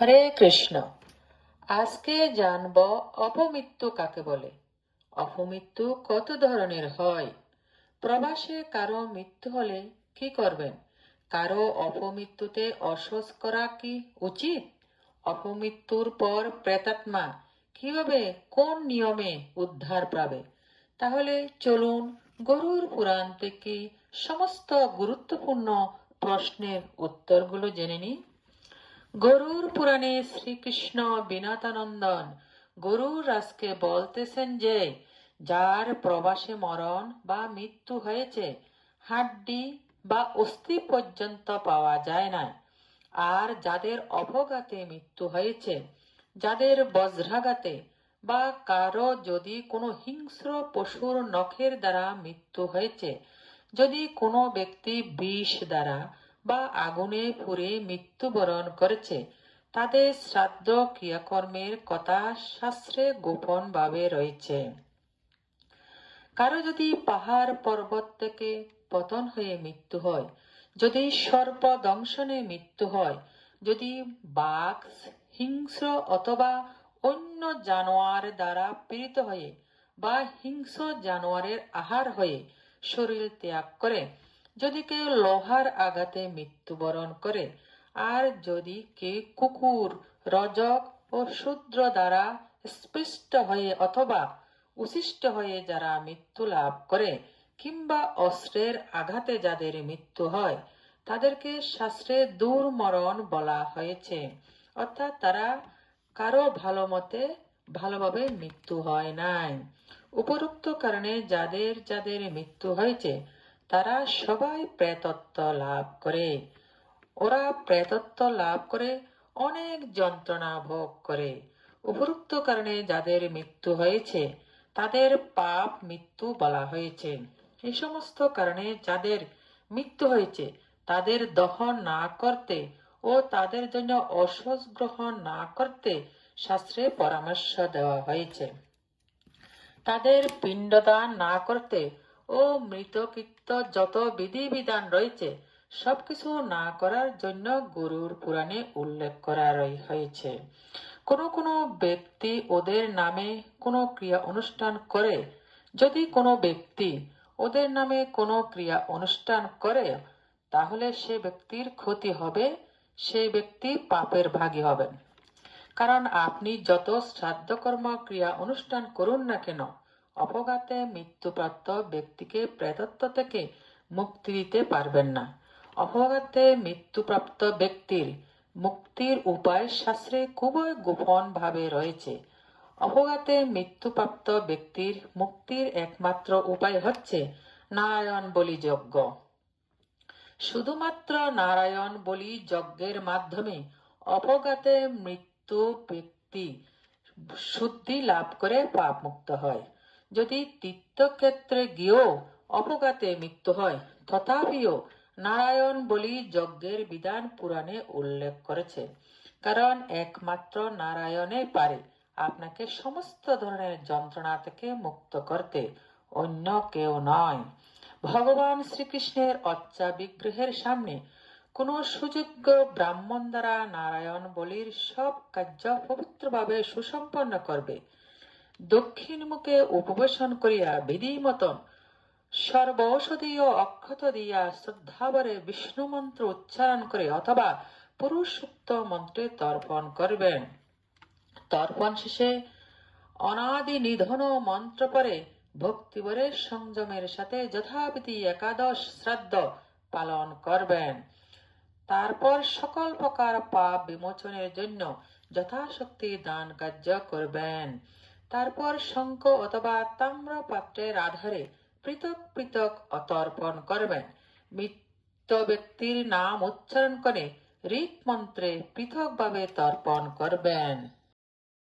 হরে কৃষ্ণ। আজকে জানব অপমৃত্যু কাকে বলে? অপমৃত্যু কত ধরনের হয়? প্রবাসে কারও মৃত্যু হলে কি করবেন? কারও অপমৃত্যুতে অসহ্য করা কি উচিত? অপমৃত্যুর পর প্রেতাত্মা কীভাবে কোন নিয়মে উদ্ধার পাবে? তাহলে চলুন গরুর পুরাণ থেকে সমস্ত গুরুত্বপূর্ণ প্রশ্নের উত্তরগুলো জেনে নিই। গরুর পুরাণে শ্রীকৃষ্ণ বিনাতানন্দন গরুর রাজকে বলতেছেন যে, যার প্রবাসে মরণ বা মৃত্যু হয়েছে, হাড্ডি বা অস্থি পর্যন্ত পাওয়া যায় না। আর যাদের অবগাতে মৃত্যু হয়েছে, যাদের বজ্রাঘাতে বা কারও যদি কোনো হিংস্র পশুর নখের দ্বারা মৃত্যু হয়েছে, যদি কোনো ব্যক্তি বিষ দ্বারা বা আগুনে পুড়ে মৃত্যুবরণ করেছে। তাদের শ্রাদ্ধ ক্রিয়াকর্মের কথা শাস্ত্রে গোপন ভাবে রয়েছে। কারও যদি পাহাড় পর্বত থেকে পতন হয়ে মৃত্যু হয়, যদি সর্প দংশনে মৃত্যু হয়, যদি বাঘ, হিংস্র অথবা অন্য জানোয়ার দ্বারা পীড়িত হয়ে বা হিংস্র জানোয়ারের আহার হয়ে শরীর ত্যাগ করে যদি কেউ লোহার আঘাতে মৃত্যুবরণ করে, আর যদি কেউ কুকুর, রজক ও শূদ্র দ্বারা স্পৃষ্ট হয়ে অথবা উশিষ্ট হয়ে যারা মৃত্যু লাভ করে কিংবা অস্ত্রের আঘাতে যাদের মৃত্যু হয়, তাদেরকে শাস্ত্রে দূর মরণ বলা হয়েছে। অর্থাৎ তারা কারও ভালো মতে ভালোভাবে মৃত্যু হয় নাই। উপরোক্ত কারণে যাদের যাদের মৃত্যু হয়েছে তারা সবাই প্রেতত্ব লাভ করে। ওরা প্রেতত্ব লাভ করে, অনেক যন্ত্রণা ভোগ করে। উপরোক্ত কারণে যাদের মৃত্যু হয়েছে, তাদের পাপ মৃত্যু বলা হয়েছে। এই সমস্ত কারণে যাদের মৃত্যু হয়েছে, তাদের দহন না করতে ও তাদের জন্য অসহ্য গ্রহণ না করতে শাস্ত্রে পরামর্শ দেওয়া হয়েছে। তাদের পিণ্ডদান না করতে ও মৃতকৃত্য যত বিধিবিধান রয়েছে, সবকিছু না করার জন্য গুরুর পুরাণে উল্লেখ করা হয়েছে। কোনো কোনো ব্যক্তি ওদের নামে কোনো ক্রিয়া অনুষ্ঠান করে, যদি কোনো ব্যক্তি ওদের নামে কোনো ক্রিয়া অনুষ্ঠান করে, তাহলে সে ব্যক্তির ক্ষতি হবে, সেই ব্যক্তি পাপের ভাগী হবেন। কারণ আপনি যত শ্রাদ্ধকর্ম ক্রিয়া অনুষ্ঠান করুন না কেন অপঘাতে মৃত্যুপ্রাপ্ত ব্যক্তিকে প্রেতত্ব থেকে মুক্তি দিতে পারবেন না। অপঘাতে মৃত্যুপ্রাপ্ত ব্যক্তির মুক্তির উপায় শাস্ত্রে খুবই গোপন ভাবে রয়েছে। অপঘাতে মৃত্যুপ্রাপ্ত ব্যক্তির মুক্তির একমাত্র উপায় হচ্ছে নারায়ণ বলি যজ্ঞ। শুধুমাত্র নারায়ণ বলি যজ্ঞের মাধ্যমে অপঘাতে মৃত্যু ব্যক্তি শুদ্ধি লাভ করে পাপ মুক্ত হয়। যদি তীর্থক্ষেত্রে গিয়েও অপঘাতে মৃত্যু হয়, তথাপিও নারায়ণ বলি যজ্ঞের বিধান পুরাণে উল্লেখ করেছে। কারণ একমাত্র নারায়ণে পারে, আপনাকে সমস্ত ধরনের যন্ত্রণা থেকে মুক্ত করতে, অন্য কেউ নয়। ভগবান শ্রীকৃষ্ণের অচ্চা বিগ্রহের সামনে কোন সুযোগ্য ব্রাহ্মণ দ্বারা নারায়ণ বলির সব কার্য পবিত্রভাবে সুসম্পন্ন করবে। দক্ষিণ মুখে উপবেশন করিয়া বিধি মতন সর্ব ঔষধীয় অক্ষত দিয়া শ্রদ্ধাভরে বিষ্ণু মন্ত্র উচ্চারণ করে অথবা পুরুষোক্ত মন্ত্রে তর্পণ করবেন। তর্পণ শেষে অনাদি নিধন মন্ত্র পরে ভক্তিভরে সংযমের সাথে যথাবিধি একাদশ শ্রাদ্ধ পালন করবেন। তারপর সকল প্রকার পাপ বিমোচনের জন্য যথাশক্তি দান কার্য করবেন। তারপর শঙ্খ অথবা তাম্র পাত্রের আধারে পৃথক পৃথক অতর্পণ করবেন। মৃত ব্যক্তির নাম উচ্চারণ করে ঋক মন্ত্রে পৃথকভাবে তর্পণ করবেন।